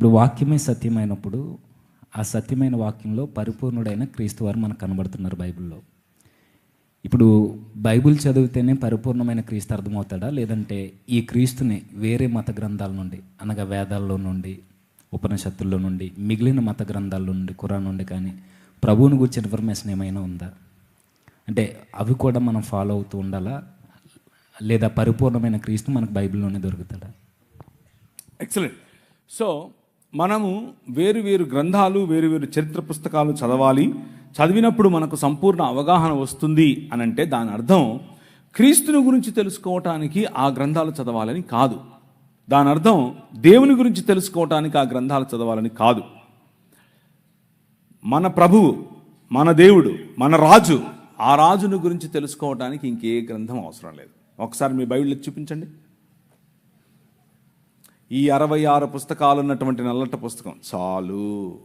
ఇప్పుడు వాక్యమే సత్యమైనప్పుడు ఆ సత్యమైన వాక్యంలో పరిపూర్ణుడైన క్రీస్తు వారు మనకు కనబడుతున్నారు బైబిల్లో. ఇప్పుడు బైబిల్ చదివితేనే పరిపూర్ణమైన క్రీస్తు అర్థమవుతాడా? లేదంటే ఈ క్రీస్తుని వేరే మత గ్రంథాల నుండి అనగా వేదాల్లో నుండి ఉపనిషత్తుల్లో నుండి మిగిలిన మత గ్రంథాల నుండి ఖురాన్ నుండి కానీ ప్రభువుని గురించి ఇన్ఫర్మేషన్ ఏమైనా ఉందా? అంటే అవి కూడా మనం ఫాలో అవుతూ ఉండాలా? లేదా పరిపూర్ణమైన క్రీస్తు మనకు బైబిల్లోనే దొరుకుతాడా? ఎక్సలెంట్ సో మనము వేరు వేరు గ్రంథాలు వేరు వేరు చరిత్ర పుస్తకాలు చదవాలి. చదివినప్పుడు మనకు సంపూర్ణ అవగాహన వస్తుంది అని అంటే దాని అర్థం క్రీస్తుని గురించి తెలుసుకోవటానికి ఆ గ్రంథాలు చదవాలని కాదు. దాని అర్థం దేవుని గురించి తెలుసుకోవటానికి ఆ గ్రంథాలు చదవాలని కాదు. మన ప్రభువు మన దేవుడు మన రాజు ఆ రాజుని గురించి తెలుసుకోవటానికి ఇంకే గ్రంథం అవసరం లేదు. ఒకసారి మీ బైబిల్ చూపించండి. ఈ అరవై ఆరు పుస్తకాలు ఉన్నటువంటి నల్లట పుస్తకం. చాలు.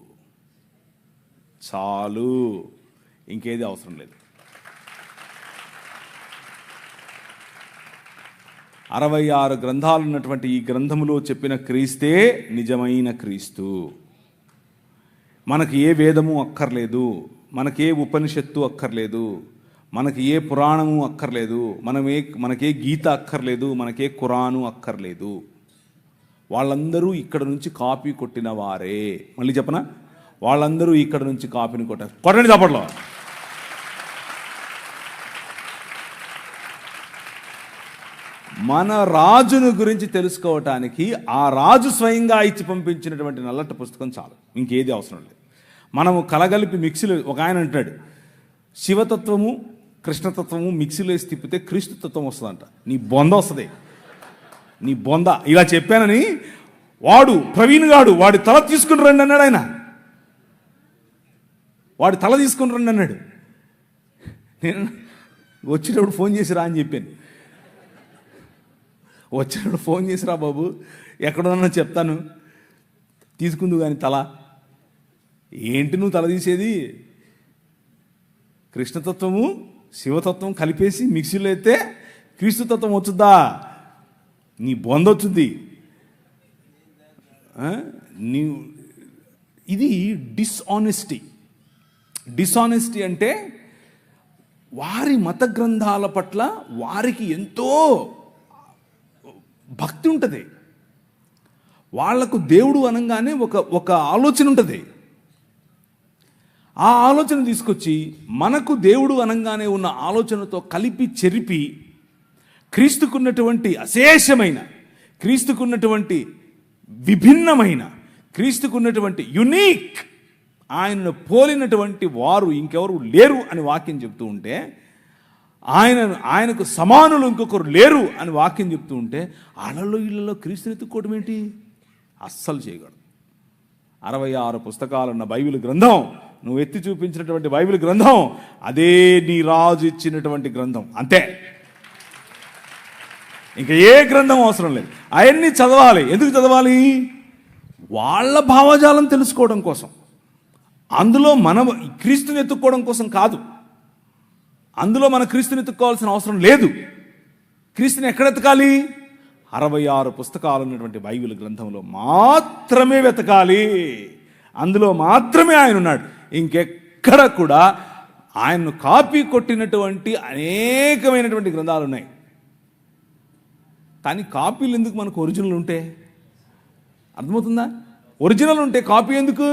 చాలు. ఇంకేది అవసరం లేదు. అరవై ఆరు గ్రంథాలు ఉన్నటువంటి ఈ గ్రంథములో చెప్పిన క్రీస్తే నిజమైన క్రీస్తు. మనకి ఏ వేదము అక్కర్లేదు. మనకి ఏ ఉపనిషత్తు అక్కర్లేదు. మనకి ఏ పురాణము అక్కర్లేదు. మనమే మనకే గీత అక్కర్లేదు. మనకే కురాను అక్కర్లేదు. వాళ్ళందరూ ఇక్కడ నుంచి కాపీ కొట్టిన వారే. మళ్ళీ చెప్పనా? వాళ్ళందరూ ఇక్కడ నుంచి కాపీని కొట్టారు. కొట్టండి చప్పట్లో. మన రాజును గురించి తెలుసుకోవటానికి ఆ రాజు స్వయంగా ఇచ్చి పంపించినటువంటి నల్లట పుస్తకం చాలు. ఇంకేది అవసరం లేదు. మనము కలగలిపి మిక్సీలో ఒక ఆయన అంటాడు శివతత్వము కృష్ణతత్వము మిక్సీలో వేసి తిప్పితే క్రీస్తుతత్వం వస్తుందంట. నీ బొంద వస్తుంది. నీ బొంద. ఇలా చెప్పానని వాడు ప్రవీణ్ గాడు వాడి తల తీసుకుని రండి అన్నాడు ఆయన. వాడి తల తీసుకుని రండి అన్నాడు. నేను వచ్చేటప్పుడు ఫోన్ చేసిరా అని చెప్పాను. వచ్చేటప్పుడు ఫోన్ చేసిరా బాబు ఎక్కడున్నా చెప్తాను. తీసుకుందు కానీ తల. ఏంటి నువ్వు తల తీసేది? కృష్ణతత్వము శివతత్వం కలిపేసి మిక్సీలో అయితే క్రీస్తుతత్వం వచ్చుద్దా? నీ బొంద వచ్చింది నీ ఇది డిస్ఆనెస్టీ డిస్ఆనెస్టీ అంటే వారి మత గ్రంథాల పట్ల వారికి ఎంతో భక్తి ఉంటుంది. వాళ్ళకు దేవుడు అనగానే ఒక ఒక ఆలోచన ఉంటుంది. ఆ ఆలోచన తీసుకొచ్చి మనకు దేవుడు అనగానే ఉన్న ఆలోచనతో కలిపి చెరిపి క్రీస్తుకున్నటువంటి అశేషమైన క్రీస్తుకున్నటువంటి విభిన్నమైన క్రీస్తుకున్నటువంటి యునీక్ ఆయనను పోలినటువంటి వారు ఇంకెవరు లేరు అని వాక్యం చెప్తూ ఉంటే ఆయన ఆయనకు సమానులు ఇంకొకరు లేరు అని వాక్యం చెప్తూ ఉంటే అలలో ఇళ్ళలో క్రీస్తుని ఎత్తుక్కోవడం ఏంటి అస్సలు చేయగలరు అరవై ఆరు పుస్తకాలున్న బైబిల్ గ్రంథం నువ్వు ఎత్తి చూపించినటువంటి బైబిల్ గ్రంథం అదే నీ రాజు ఇచ్చినటువంటి గ్రంథం అంతే. ఇంకా ఏ గ్రంథం అవసరం లేదు. అవన్నీ చదవాలి. ఎందుకు చదవాలి? వాళ్ళ భావజాలం తెలుసుకోవడం కోసం. అందులో మన క్రీస్తుని ఎత్తుక్కోవడం కోసం కాదు. అందులో మన క్రీస్తుని ఎత్తుక్కోవాల్సిన అవసరం లేదు. క్రీస్తుని ఎక్కడ ఎతకాలి అరవై ఆరు పుస్తకాలు ఉన్నటువంటి బైబిల్ గ్రంథంలో మాత్రమే వెతకాలి. అందులో మాత్రమే ఆయన ఉన్నాడు. ఇంకెక్కడ కూడా ఆయన్ను కాపీ కొట్టినటువంటి అనేకమైనటువంటి గ్రంథాలు ఉన్నాయి. కానీ కాపీలు ఎందుకు మనకు ఒరిజినల్ ఉంటే? అర్థమవుతుందా? ఒరిజినల్ ఉంటే కాపీ ఎందుకు?